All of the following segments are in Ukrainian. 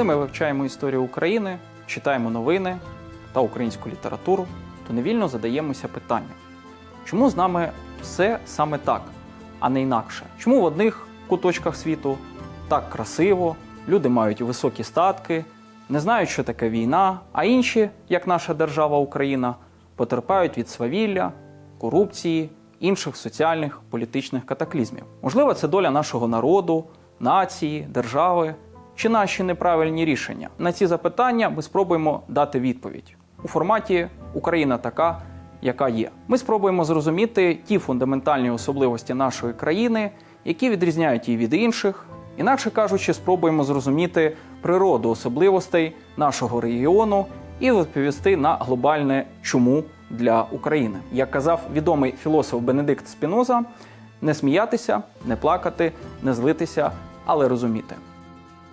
Коли ми вивчаємо історію України, читаємо новини та українську літературу, то невільно задаємося питанням, чому з нами все саме так, а не інакше? Чому в одних куточках світу так красиво, люди мають високі статки, не знають, що таке війна, а інші, як наша держава Україна, потерпають від свавілля, корупції, інших соціальних політичних катаклізмів. Можливо, це доля нашого народу, нації, держави чи наші неправильні рішення. На ці запитання ми спробуємо дати відповідь у форматі Україна така, яка є. Ми спробуємо зрозуміти ті фундаментальні особливості нашої країни, які відрізняють її від інших. Інакше кажучи, спробуємо зрозуміти природу особливостей нашого регіону і відповісти на глобальне чому для України. Як казав відомий філософ Бенедикт Спіноза, не сміятися, не плакати, не злитися, але розуміти.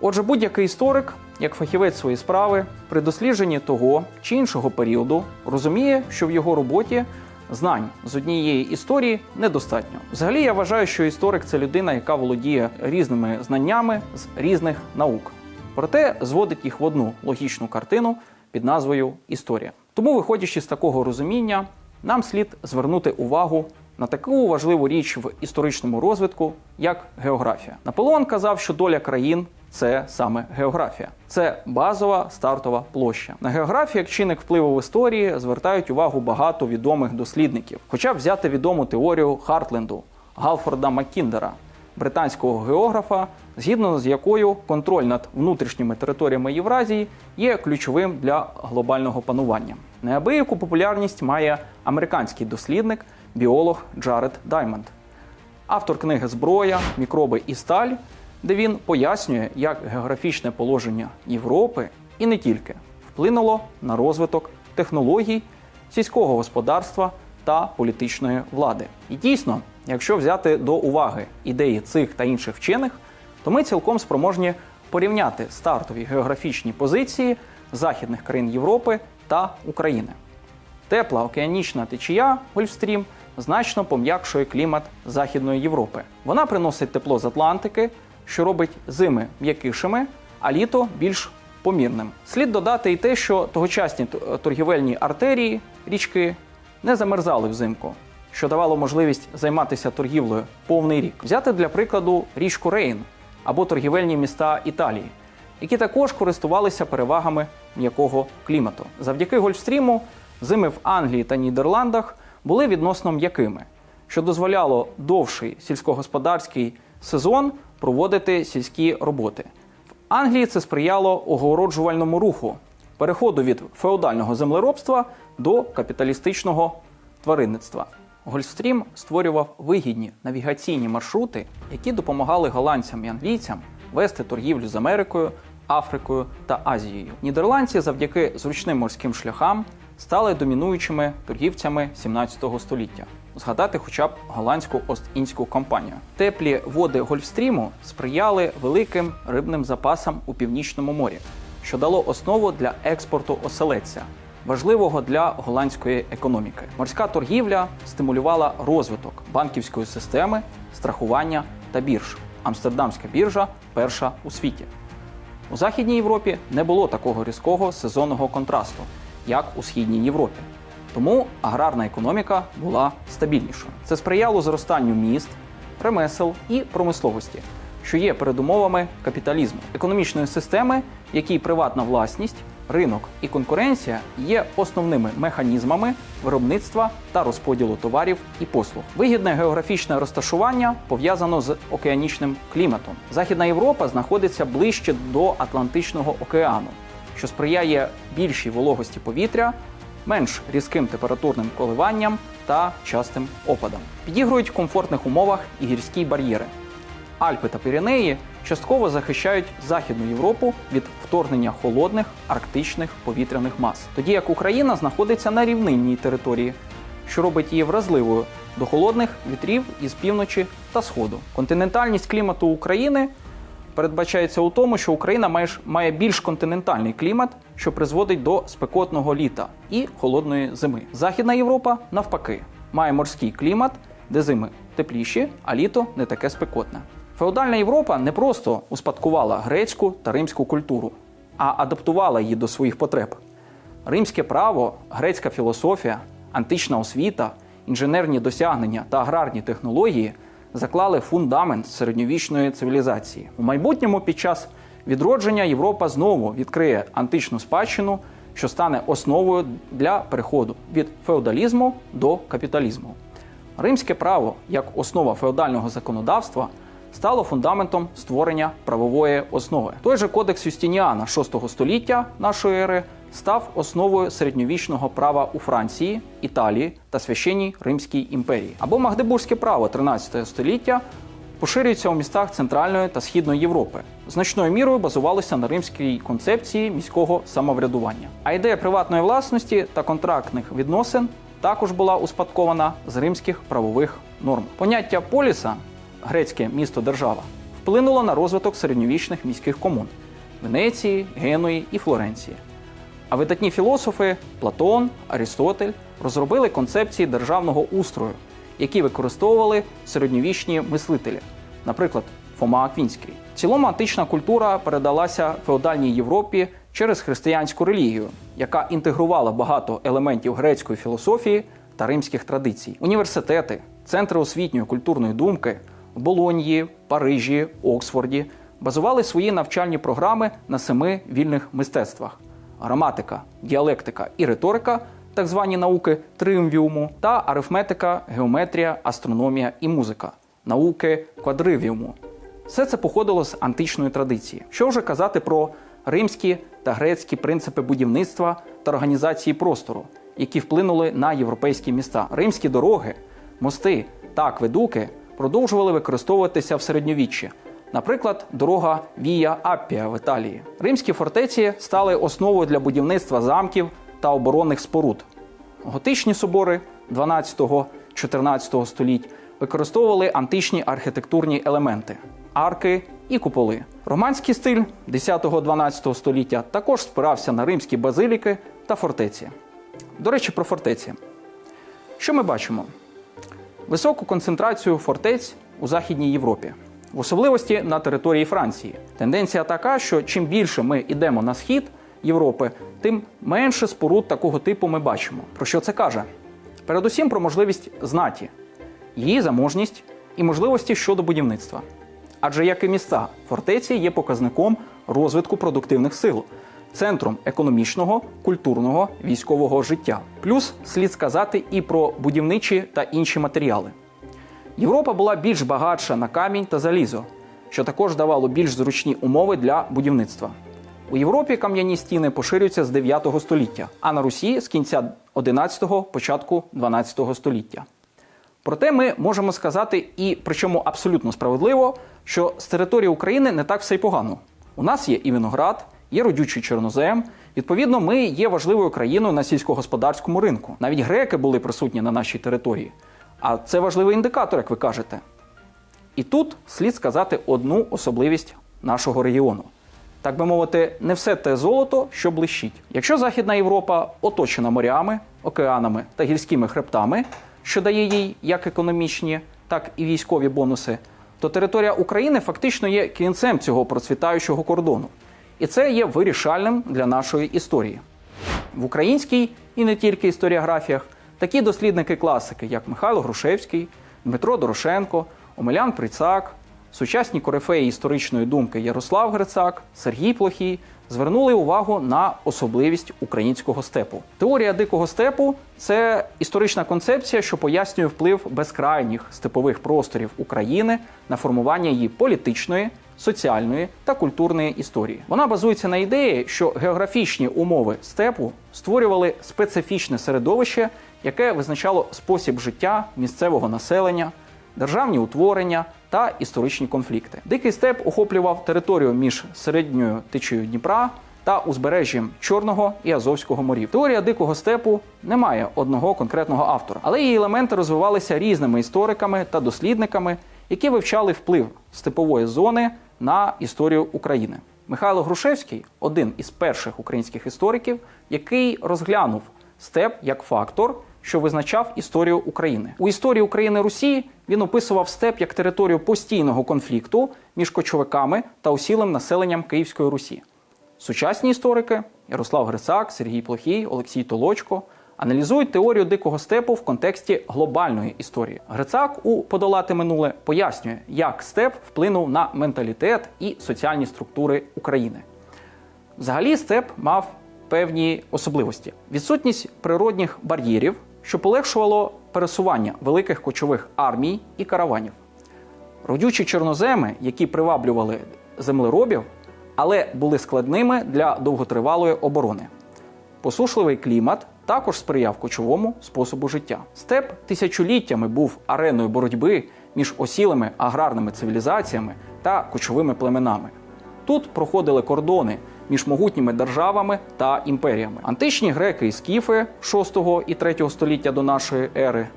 Отже, будь-який історик, як фахівець своєї справи, при дослідженні того чи іншого періоду розуміє, що в його роботі знань з однієї історії недостатньо. Взагалі, я вважаю, що історик це людина, яка володіє різними знаннями з різних наук, проте зводить їх в одну логічну картину під назвою Історія. Тому, виходячи з такого розуміння, нам слід звернути увагу на таку важливу річ в історичному розвитку, як географія. Наполеон казав, що доля країн це саме географія, це базова стартова площа. На географію як чинник впливу в історії звертають увагу багато відомих дослідників. Хоча взяти відому теорію Хартленду Галфорда Маккіндера, британського географа, згідно з якою контроль над внутрішніми територіями Євразії є ключовим для глобального панування. Неабияку популярність має американський дослідник, біолог Джаред Даймонд, автор книги Зброя, мікроби і сталь, де він пояснює, як географічне положення Європи і не тільки вплинуло на розвиток технологій, сільського господарства та політичної влади. І дійсно, якщо взяти до уваги ідеї цих та інших вчених, то ми цілком спроможні порівняти стартові географічні позиції західних країн Європи та України. Тепла океанічна течія Гольфстрім значно пом'якшує клімат Західної Європи. Вона приносить тепло з Атлантики, що робить зими м'якішими, а літо більш помірним. Слід додати і те, що тогочасні торгівельні артерії річки не замерзали взимку, що давало можливість займатися торгівлею повний рік. Взяти для прикладу річку Рейн або торгівельні міста Італії, які також користувалися перевагами м'якого клімату. Завдяки Гольфстріму зими в Англії та Нідерландах були відносно м'якими, що дозволяло довший сільськогосподарський сезон проводити сільські роботи. В Англії це сприяло огороджувальному руху, переходу від феодального землеробства до капіталістичного тваринництва. Гольфстрім створював вигідні навігаційні маршрути, які допомагали голландцям і англійцям вести торгівлю з Америкою, Африкою та Азією. Нідерландці завдяки зручним морським шляхам стали домінуючими торгівцями 17 століття. Згадати хоча б голландську Ост-Індську компанію. Теплі води Гольфстріму сприяли великим рибним запасам у північному морі, що дало основу для експорту оселедця, важливого для голландської економіки. Морська торгівля стимулювала розвиток банківської системи, страхування та бірж. Амстердамська біржа перша у світі. У Західній Європі не було такого різкого сезонного контрасту, як у Східній Європі. Тому аграрна економіка була стабільнішою. Це сприяло зростанню міст, ремесел і промисловості, що є передумовами капіталізму, економічної системи, якій приватна власність, ринок і конкуренція є основними механізмами виробництва та розподілу товарів і послуг. Вигідне географічне розташування пов'язано з океанічним кліматом. Західна Європа знаходиться ближче до Атлантичного океану, що сприяє більшій вологості повітря, менш різким температурним коливанням та частим опадам. Підігрують в комфортних умовах і гірські бар'єри. Альпи та Піренеї частково захищають Західну Європу від вторгнення холодних арктичних повітряних мас, тоді як Україна знаходиться на рівнинній території, що робить її вразливою до холодних вітрів із півночі та сходу. Континентальність клімату України передбачається у тому, що Україна має, більш континентальний клімат, що призводить до спекотного літа і холодної зими. Західна Європа, навпаки, має морський клімат, де зими тепліші, а літо не таке спекотне. Феодальна Європа не просто успадкувала грецьку та римську культуру. а адаптувала її до своїх потреб. Римське право, грецька філософія, антична освіта, інженерні досягнення та аграрні технології заклали фундамент середньовічної цивілізації. У майбутньому під час відродження Європа знову відкриє античну спадщину, що стане основою для переходу від феодалізму до капіталізму. Римське право як основа феодального законодавства стало фундаментом створення правової основи. Той же кодекс Юстиніана VI століття нашої ери став основою середньовічного права у Франції, Італії та священній Римській імперії. Або Магдебурзьке право 13 століття поширюється у містах Центральної та Східної Європи. Значною мірою базувалося на римській концепції міського самоврядування. А ідея приватної власності та контрактних відносин також була успадкована з римських правових норм. Поняття поліса, грецьке місто держава, вплинуло на розвиток середньовічних міських комун Венеції, Генуї і Флоренції. А видатні філософи Платон, Арістотель розробили концепції державного устрою, які використовували середньовічні мислителі, наприклад, Фома Аквінський. В цілому антична культура передалася феодальній Європі через християнську релігію, яка інтегрувала багато елементів грецької філософії та римських традицій. Університети, центри освітньої культурної думки в Болоньї, Парижі, Оксфорді базували свої навчальні програми на семи вільних мистецтвах: граматика, діалектика і риторика, так звані науки триумвіуму, та арифметика, геометрія, астрономія і музика, науки квадривіуму. Все це походило з античної традиції. Що вже казати про римські та грецькі принципи будівництва та організації простору, які вплинули на європейські міста. Римські дороги, мости та акведуки продовжували використовуватися в середньовіччі. Наприклад, дорога Вія Аппія в Італії. Римські фортеці стали основою для будівництва замків та оборонних споруд. Готичні собори 12-14 століть використовували античні архітектурні елементи арки і куполи. Романський стиль 10-12 століття також спирався на римські базиліки та фортеці. До речі, про фортеці. Що ми бачимо? Високу концентрацію фортець у Західній Європі, в особливості на території Франції. Тенденція така, що чим більше ми йдемо на схід Європи, тим менше споруд такого типу ми бачимо. Про що це каже? Передусім про можливість знаті, її заможність і можливості щодо будівництва. Адже як і міста, фортеці є показником розвитку продуктивних сил, центром економічного, культурного, військового життя. Плюс слід сказати і про будівничі та інші матеріали. Європа була більш багатша на камінь та залізо, що також давало більш зручні умови для будівництва. У Європі кам'яні стіни поширюються з 9 століття, а на Русі з кінця 11-го, початку 12 століття. Проте ми можемо сказати, і причому абсолютно справедливо, що з території України не так все й погано. У нас є і виноград, є родючий чорнозем. Відповідно, ми є важливою країною на сільськогосподарському ринку. Навіть греки були присутні на нашій території. А це важливий індикатор, як ви кажете. І тут слід сказати одну особливість нашого регіону. Так би мовити, не все те золото, що блищить. Якщо Західна Європа оточена морями, океанами та гірськими хребтами, що дає їй як економічні, так і військові бонуси, то територія України фактично є кінцем цього процвітаючого кордону. І це є вирішальним для нашої історії. В українській і не тільки історіографіях такі дослідники класики, як Михайло Грушевський, Дмитро Дорошенко, Омелян Прицак, сучасні корифеї історичної думки Ярослав Грицак, Сергій Плохій звернули увагу на особливість українського степу. Теорія дикого степу це історична концепція, що пояснює вплив безкрайніх степових просторів України на формування її політичної, соціальної та культурної історії. Вона базується на ідеї, що географічні умови степу створювали специфічне середовище, яке визначало спосіб життя місцевого населення, державні утворення та історичні конфлікти. Дикий степ охоплював територію між середньою течією Дніпра та узбережжям Чорного і Азовського морів. Теорія дикого степу не має одного конкретного автора, але її елементи розвивалися різними істориками та дослідниками, які вивчали вплив степової зони на історію України. Михайло Грушевський один із перших українських істориків, який розглянув степ як фактор, що визначав історію України. У історії України Русі він описував степ як територію постійного конфлікту між кочовиками та усілим населенням Київської Русі. Сучасні історики Ярослав Грицак, Сергій Плохій, Олексій Толочко аналізують теорію дикого степу в контексті глобальної історії. Грицак у подолати минуле пояснює, як степ вплинув на менталітет і соціальні структури України. Взагалі, степ мав певні особливості: відсутність природних бар'єрів, що полегшувало пересування великих кочових армій і караванів. Родючі чорноземи, які приваблювали землеробів, але були складними для довготривалої оборони. Посушливий клімат також сприяв кочовому способу життя. Степ тисячоліттями був ареною боротьби між осілими аграрними цивілізаціями та кочовими племенами. Тут проходили кордони між могутніми державами та імперіями. Античні греки і скіфи 6 і 3 століття до нашої ери.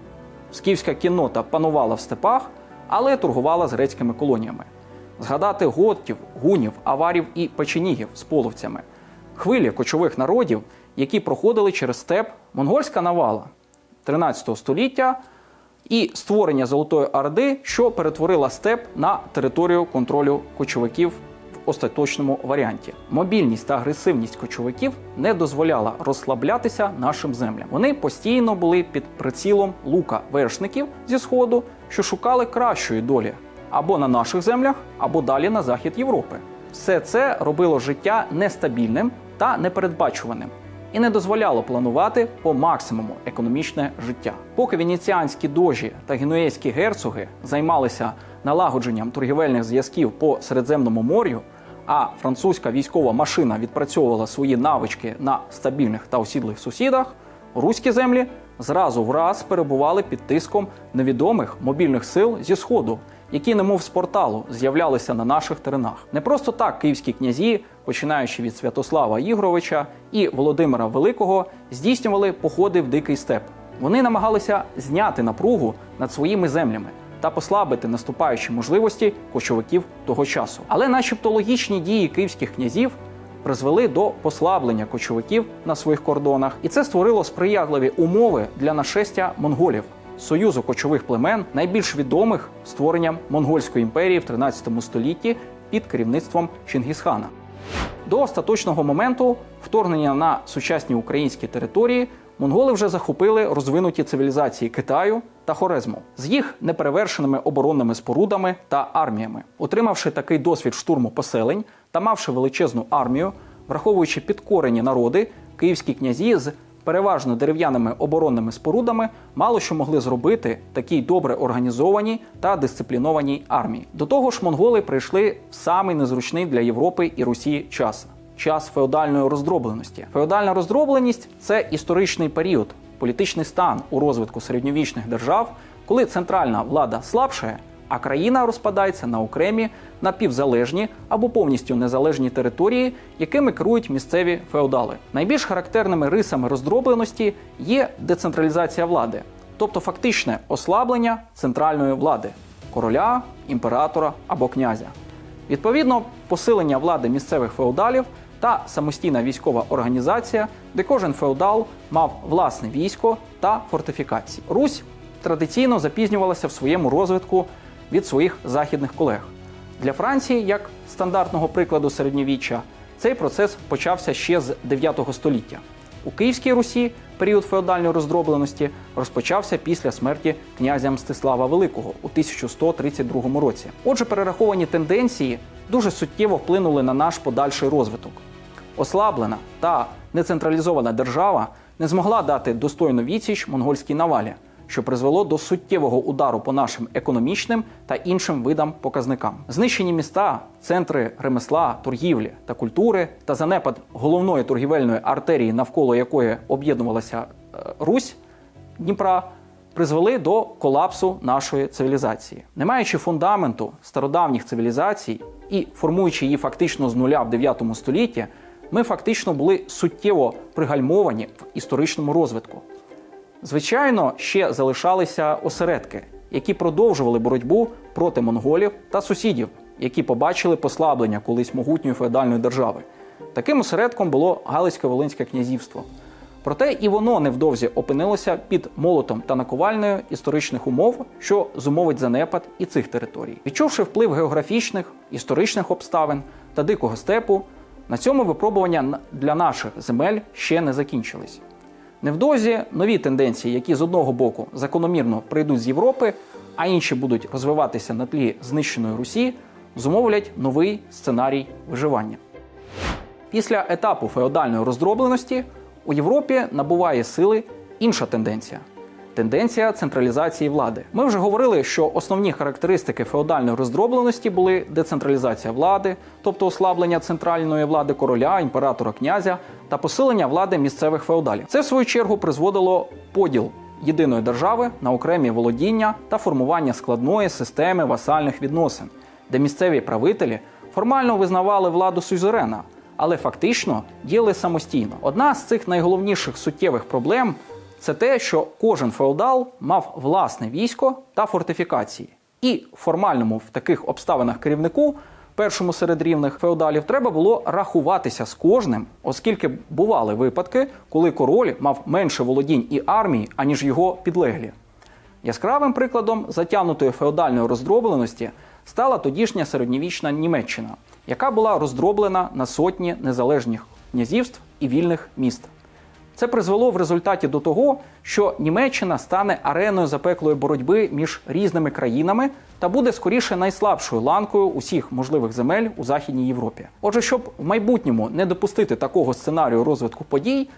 Скіфська кіннота панувала в степах, але торгувала з грецькими колоніями. Згадати готів, гунів, аварів і печенігів з половцями, хвилі кочових народів, які проходили через степ, монгольська навала 13 століття і створення Золотої Орди, що перетворила степ на територію контролю кочовиків остаточному варіанті. Мобільність та агресивність кочовиків не дозволяла розслаблятися нашим землям. Вони постійно були під прицілом лука вершників зі сходу, що шукали кращої долі або на наших землях, або далі на захід Європи. Все це робило життя нестабільним та непередбачуваним і не дозволяло планувати по максимуму економічне життя. Поки венеціанські дожі та генуейські герцоги займалися налагодженням торгівельних зв'язків по Середземному морю, а французька військова машина відпрацьовувала свої навички на стабільних та осідлих сусідах, руські землі зразу враз перебували під тиском невідомих мобільних сил зі сходу, які, немов з порталу, з'являлися на наших теренах. Не просто так київські князі, починаючи від Святослава Ігоровича і Володимира Великого, здійснювали походи в дикий степ. Вони намагалися зняти напругу над своїми землями та послабити наступаючі можливості кочовиків того часу. Але, начебто, логічні дії київських князів призвели до послаблення кочовиків на своїх кордонах, і це створило сприятливі умови для нашестя монголів. Союзу кочових племен, найбільш відомих створенням монгольської імперії в 13 столітті під керівництвом Чингісхана. До остаточного моменту вторгнення на сучасні українські території монголи вже захопили розвинуті цивілізації Китаю та Хорезму з їх неперевершеними оборонними спорудами та арміями. Отримавши такий досвід штурму поселень та мавши величезну армію, враховуючи підкорені народи, київські князі з переважно дерев'яними оборонними спорудами мало що могли зробити такій добре організованій та дисциплінованій армії. До того ж, монголи прийшли в самий незручний для Європи і Росії час час феодальної роздробленості. Феодальна роздробленість це історичний період, політичний стан у розвитку середньовічних держав, коли центральна влада слабшає, а країна розпадається на окремі напівзалежні або повністю незалежні території, якими керують місцеві феодали. Найбільш характерними рисами роздробленості є децентралізація влади, тобто фактичне ослаблення центральної влади короля, імператора або князя. Відповідно, посилення влади місцевих феодалів та самостійна військова організація, де кожен феодал мав власне військо та фортифікації. Русь традиційно запізнювалася в своєму розвитку від своїх західних колег. Для Франції, як стандартного прикладу середньовіччя, цей процес почався ще з 9 століття. У Київській Русі період феодальної роздробленості розпочався після смерті князя Мстислава Великого у 1132 році. Отже, перераховані тенденції дуже суттєво вплинули на наш подальший розвиток. Ослаблена та нецентралізована держава не змогла дати достойну відсіч монгольській навалі, що призвело до суттєвого удару по нашим економічним та іншим видам показникам. Знищені міста, центри ремесла, торгівлі та культури та занепад головної торгівельної артерії, навколо якої об'єднувалася е, Русь Дніпра. Призвели до колапсу нашої цивілізації, не маючи фундаменту стародавніх цивілізацій і формуючи її фактично з нуля в 9 столітті, ми фактично були суттєво пригальмовані в історичному розвитку. Звичайно, ще залишалися осередки, які продовжували боротьбу проти монголів та сусідів, які побачили послаблення колись могутньої феодальної держави. Таким осередком було Галицько-Волинське князівство. Проте і воно невдовзі опинилося під молотом та наковальнею історичних умов, що зумовить занепад і цих територій. Відчувши вплив географічних, історичних обставин та дикого степу, На цьому випробування для наших земель ще не закінчились. Невдовзі нові тенденції, які з одного боку закономірно прийдуть з Європи, а інші будуть розвиватися на тлі знищеної Русі, зумовлять новий сценарій виживання. Після етапу феодальної роздробленості у Європі набуває сили інша тенденція тенденція централізації влади. Ми вже говорили, що основні характеристики феодальної роздробленості були децентралізація влади, тобто ослаблення центральної влади короля, імператора, князя та посилення влади місцевих феодалів. Це в свою чергу призводило поділ єдиної держави на окремі володіння та формування складної системи васальних відносин, де місцеві правителі формально визнавали владу сюзерена, але фактично діяли самостійно. Одна з цих найголовніших суттєвих проблем це те, що кожен феодал мав власне військо та фортифікації. І формальному в таких обставинах керівнику, першому серед рівних феодалів, треба було рахуватися з кожним, оскільки бували випадки, коли король мав менше володінь і армії, аніж його підлеглі. Яскравим прикладом затягнутої феодальної роздробленості стала тодішня середньовічна Німеччина, яка була роздроблена на сотні незалежних князівств і вільних міст. Це призвело в результаті до того, що Німеччина стане ареною запеклої боротьби між різними країнами та буде скоріше найслабшою ланкою усіх можливих земель у Західній Європі. Отже, щоб в майбутньому не допустити такого сценарію розвитку подій,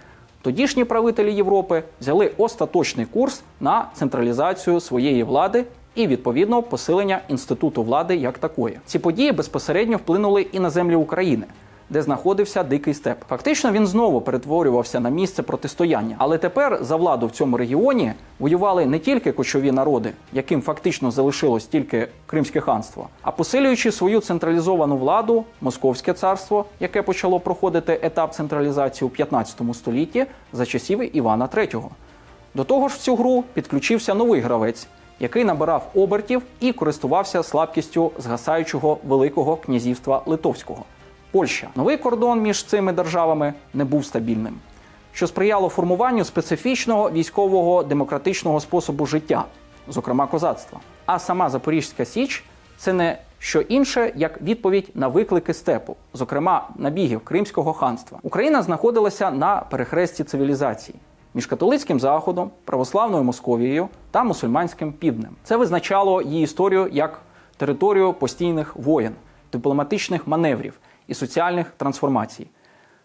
тодішні правителі Європи взяли остаточний курс на централізацію своєї влади і відповідно посилення інституту влади як такої. Ці події безпосередньо вплинули і на землі України. Де знаходився дикий степ. Фактично він знову перетворювався на місце протистояння. Але тепер за владу в цьому регіоні воювали не тільки кочові народи, яким фактично залишилось тільки Кримське ханство, а посилюючи свою централізовану владу, Московське царство, яке почало проходити етап централізації у 15 столітті за часів Івана III. До того ж, в цю гру підключився новий гравець, який набирав обертів і користувався слабкістю згасаючого Великого князівства Литовського. Польща. Новий кордон між цими державами не був стабільним, що сприяло формуванню специфічного військового демократичного способу життя, зокрема козацтва. А сама Запорізька Січ це не що інше, як відповідь на виклики степу, зокрема набігів Кримського ханства. Україна знаходилася на перехресті цивілізацій між католицьким заходом, православною Московією та мусульманським півднем. Це визначало її історію як територію постійних воєн, дипломатичних маневрів і соціальних трансформацій.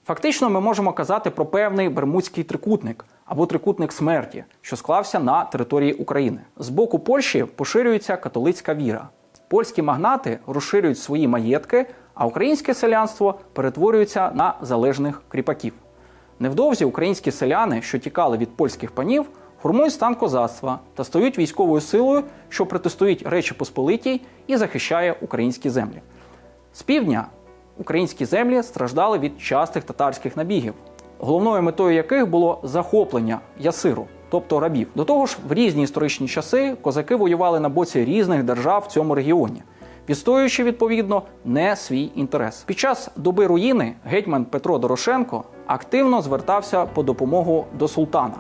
Фактично, ми можемо казати про певний бермудський трикутник або трикутник смерті, що склався на території України. З боку Польщі поширюється католицька віра. Польські магнати розширюють свої маєтки, а українське селянство перетворюється на залежних кріпаків. Невдовзі українські селяни, що тікали від польських панів, формують стан козацтва та стають військовою силою, що протистоїть Речі Посполитій і захищає українські землі. З півдня українські землі страждали від частих татарських набігів, головною метою яких було захоплення ясиру, тобто рабів. До того ж, в різні історичні часи козаки воювали на боці різних держав в цьому регіоні, відстоюючи відповідно не свій інтерес. Під час доби руїни гетьман Петро Дорошенко активно звертався по допомогу до султана.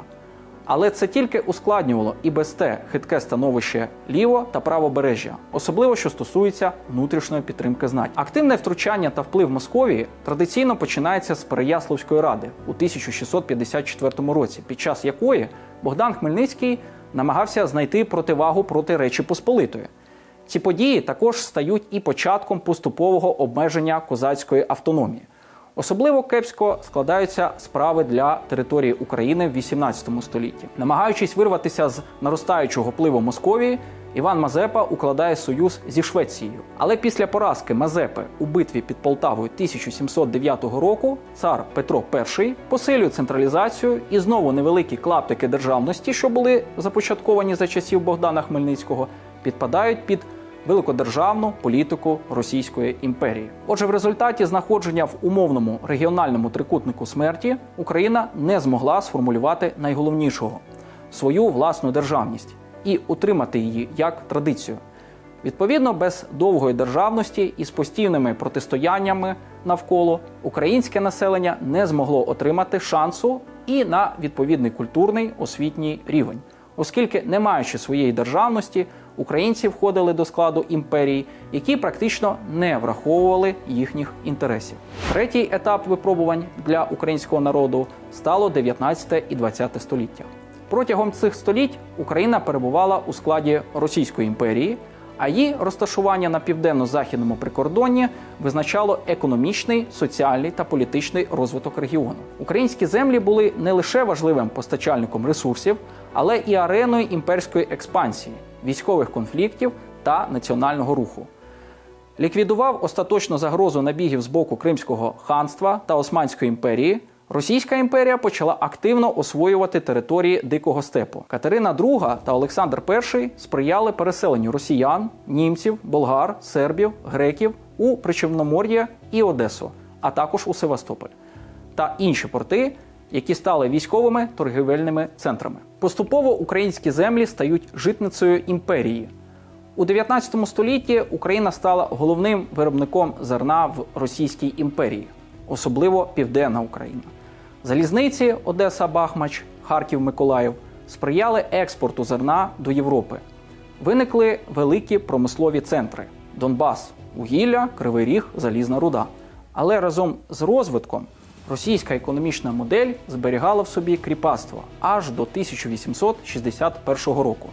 Але це тільки ускладнювало і без те хитке становище ліво та правобережжя, особливо що стосується внутрішньої підтримки знать. Активне втручання та вплив Московії традиційно починається з Переяславської ради у 1654 році, під час якої Богдан Хмельницький намагався знайти противагу проти Речі Посполитої. Ці події також стають і початком поступового обмеження козацької автономії. Особливо кепсько складаються справи для території України в 18 столітті. Намагаючись вирватися з наростаючого впливу Московії, Іван Мазепа укладає союз зі Швецією. Але після поразки Мазепи у битві під Полтавою 1709 року цар Петро І посилює централізацію і знову невеликі клаптики державності, що були започатковані за часів Богдана Хмельницького, підпадають під великодержавну політику Російської імперії. Отже, в результаті знаходження в умовному регіональному трикутнику смерті Україна не змогла сформулювати найголовнішого свою власну державність і утримати її як традицію. Відповідно, без довгої державності і з постійними протистояннями навколо українське населення не змогло отримати шансу і на відповідний культурний освітній рівень, оскільки, не маючи своєї державності, українці входили до складу імперії, які практично не враховували їхніх інтересів. Третій етап випробувань для українського народу стало 19 і 20 століття. Протягом цих століть Україна перебувала у складі Російської імперії, а її розташування на південно-західному прикордонні визначало економічний, соціальний та політичний розвиток регіону. Українські землі були не лише важливим постачальником ресурсів, але і ареною імперської експансії, військових конфліктів та національного руху. Ліквідував остаточно загрозу набігів з боку Кримського ханства та Османської імперії. Російська імперія почала активно освоювати території Дикого степу. Катерина II та Олександр І сприяли переселенню росіян, німців, болгар, сербів, греків у Причорномор'я і Одесу, а також у Севастополь та інші порти, які стали військовими торгівельними центрами. Поступово українські землі стають житницею імперії. У 19 столітті Україна стала головним виробником зерна в Російській імперії, особливо Південна Україна. Залізниці Одеса, Бахмач, Харків, Миколаїв сприяли експорту зерна до Європи. Виникли великі промислові центри: Донбас, вугілля, Кривий Ріг, Залізна руда. Але разом з розвитком російська економічна модель зберігала в собі кріпацтво аж до 1861 року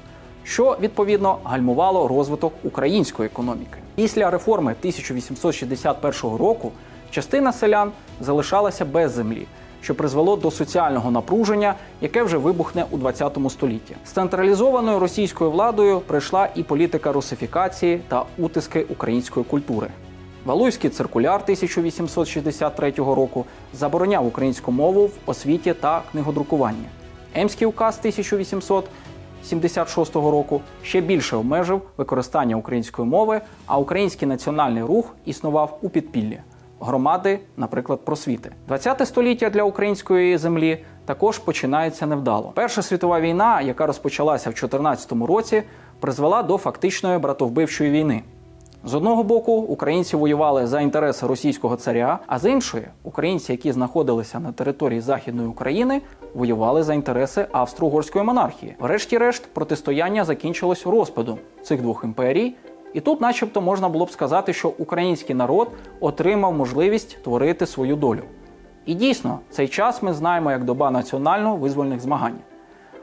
що відповідно гальмувало розвиток української економіки. Після реформи 1861 року частина селян залишалася без землі, що призвело до соціального напруження, яке вже вибухне у 20 столітті. З централізованою російською владою прийшла і політика русифікації та утиски української культури. Валуйський циркуляр 1863 року забороняв українську мову в освіті та книгодрукуванні. Емський указ 1800 76-го року ще більше обмежив використання української мови, а український національний рух існував у підпіллі. Громади, наприклад, просвіти. 20 століття для української землі також починається невдало. Перша світова війна, яка розпочалася в 14 році, призвела до фактичної братовбивчої війни. З одного боку, українці воювали за інтереси російського царя, а з іншої, українці, які знаходилися на території Західної України, воювали за інтереси австро-угорської монархії. Врешті-решт, протистояння закінчилось розпадом цих двох імперій. І тут, начебто, можна було б сказати, що український народ отримав можливість творити свою долю. І дійсно, цей час ми знаємо як доба національно-визвольних змагань.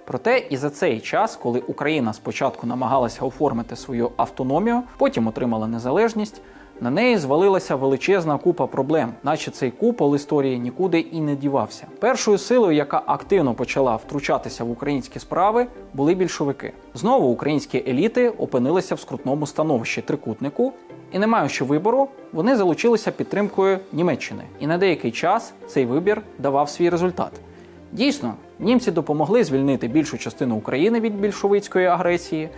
Проте і за цей час, коли Україна спочатку намагалася оформити свою автономію, потім отримала незалежність, на неї звалилася величезна купа проблем, наче цей купол історії нікуди і не дівався. Першою силою, яка активно почала втручатися в українські справи, були більшовики. Знову українські еліти опинилися в скрутному становищі трикутнику, і, не маючи вибору, вони залучилися підтримкою Німеччини. І на деякий час цей вибір давав свій результат. Дійсно, німці допомогли звільнити більшу частину України від більшовицької агресії,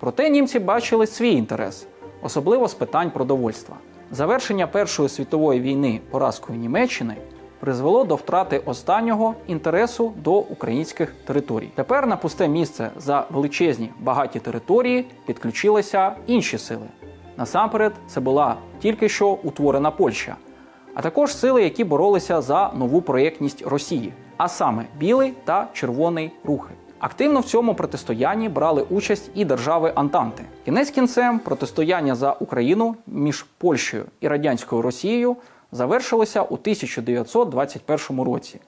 проте німці бачили свій інтерес, особливо з питань продовольства. Завершення Першої світової війни поразкою Німеччини призвело до втрати останнього інтересу до українських територій. Тепер на пусте місце за величезні багаті території підключилися інші сили. Насамперед, це була тільки що утворена Польща, а також сили, які боролися за нову проєктність Росії, а саме білий та червоний рухи. Активно в цьому протистоянні брали участь і держави Антанти. Кінець кінцем протистояння за Україну між Польщею і радянською Росією завершилося у 1921 році.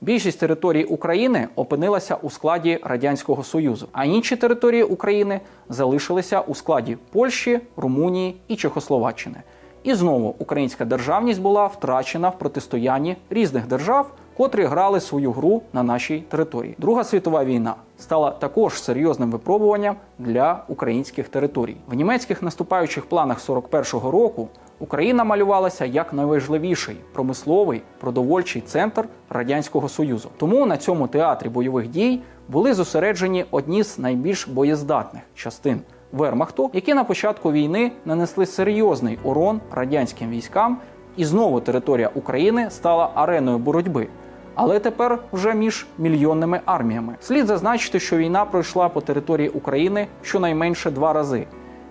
Більшість територій України опинилася у складі Радянського Союзу, а інші території України залишилися у складі Польщі, Румунії і Чехословаччини. І знову українська державність була втрачена в протистоянні різних держав, котрі грали свою гру на нашій території. Друга світова війна стала також серйозним випробуванням для українських територій. В німецьких наступаючих планах 41-го року Україна малювалася як найважливіший промисловий продовольчий центр радянського союзу. Тому на цьому театрі бойових дій були зосереджені одні з найбільш боєздатних частин. Вермахту, які на початку війни нанесли серйозний урон радянським військам, і знову територія України стала ареною боротьби. Але тепер вже між мільйонними арміями. Слід зазначити, що війна пройшла по території України щонайменше два рази.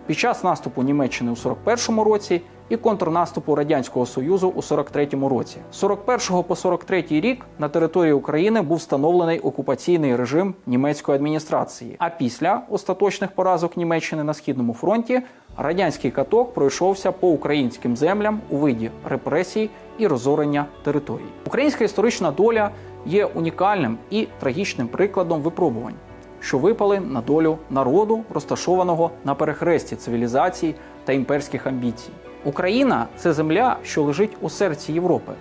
Під час наступу Німеччини у 41-му році і контрнаступу Радянського Союзу у 43-му році. З 41 по 43 рік на території України був встановлений окупаційний режим німецької адміністрації. А після остаточних поразок Німеччини на східному фронті радянський каток пройшовся по українським землям у виді репресій і розорення територій. Українська історична доля є унікальним і трагічним прикладом випробувань, що випали на долю народу, розташованого на перехресті цивілізацій та імперських амбіцій. Україна це земля, що лежить у серці Європи,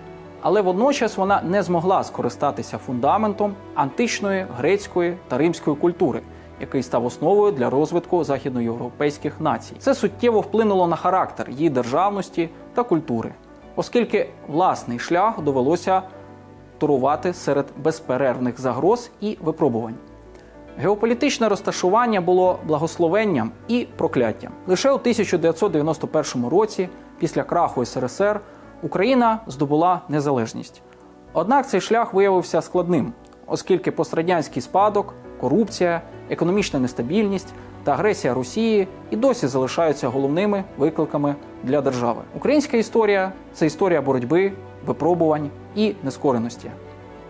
але водночас вона не змогла скористатися фундаментом античної, грецької та римської культури, який став основою для розвитку західноєвропейських націй. Це суттєво вплинуло на характер її державності та культури, оскільки власний шлях довелося турувати серед безперервних загроз і випробувань. Геополітичне розташування було благословенням і прокляттям. Лише у 1991 році, після краху СРСР, Україна здобула незалежність. Однак цей шлях виявився складним, оскільки пострадянський спадок, корупція, економічна нестабільність та агресія Росії і досі залишаються головними викликами для держави. Українська історія це історія боротьби, випробувань і нескореності.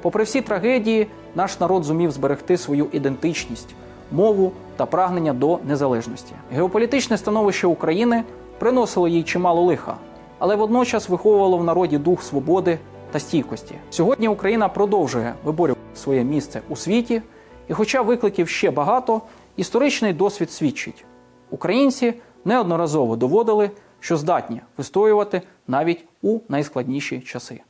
Попри всі трагедії, наш народ зумів зберегти свою ідентичність, мову та прагнення до незалежності. Геополітичне становище України приносило їй чимало лиха, але водночас виховувало в народі дух свободи та стійкості. Сьогодні Україна продовжує виборювати своє місце у світі, і, хоча викликів ще багато, історичний досвід свідчить: українці неодноразово доводили, що здатні вистоювати навіть у найскладніші часи.